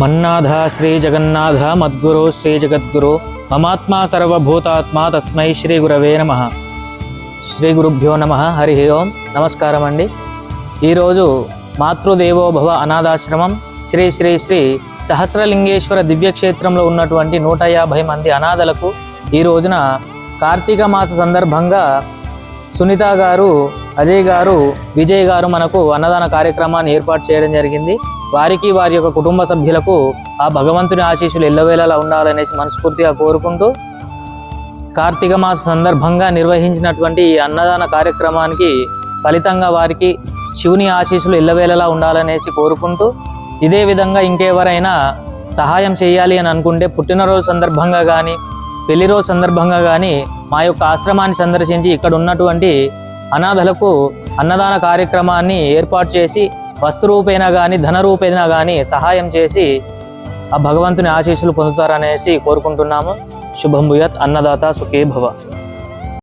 మన్నాథ శ్రీ జగన్నాథ మద్గురు శ్రీ జగద్గురు మమాత్మా సర్వభూతాత్మా తస్మై శ్రీ గురవే నమ. శ్రీ గురుభ్యో నమ. హరి ఓం. నమస్కారం అండి ఈరోజు మాతృదేవోభవ అనాథాశ్రమం శ్రీ శ్రీ శ్రీ సహస్రలింగేశ్వర దివ్యక్షేత్రంలో ఉన్నటువంటి నూట యాభై మంది అనాథలకు ఈ రోజున కార్తీక మాస సందర్భంగా సునీత గారు అజయ్ గారు విజయ్ గారు మనకు అన్నదాన కార్యక్రమాన్ని ఏర్పాటు చేయడం జరిగింది. వారికి వారి యొక్క కుటుంబ సభ్యులకు ఆ భగవంతుని ఆశీస్సులు ఎల్లవేళలా ఉండాలనేసి మనస్ఫూర్తిగా కోరుకుంటూ కార్తీక మాస సందర్భంగా నిర్వహించినటువంటి ఈ అన్నదాన కార్యక్రమానికి ఫలితంగా వారికి శివుని ఆశీస్సులు ఎల్లవేళలా ఉండాలనేసి కోరుకుంటూ ఇదే విధంగా ఇంకెవరైనా సహాయం చేయాలి అని అనుకుంటే పుట్టినరోజు సందర్భంగా కానీ పెళ్ళి రోజు సందర్భంగా కానీ మా యొక్క ఆశ్రమాన్ని సందర్శించి ఇక్కడ ఉన్నటువంటి అనాథలకు అన్నదాన కార్యక్రమాన్ని ఏర్పాటు చేసి వస్తురూపేన కానీ ధనరూపేణ కానీ సహాయం చేసి ఆ భగవంతుని ఆశీస్సులు పొందుతారనేసి కోరుకుంటున్నాము. శుభం భూయత్ అన్నదాత సుఖీ భవ.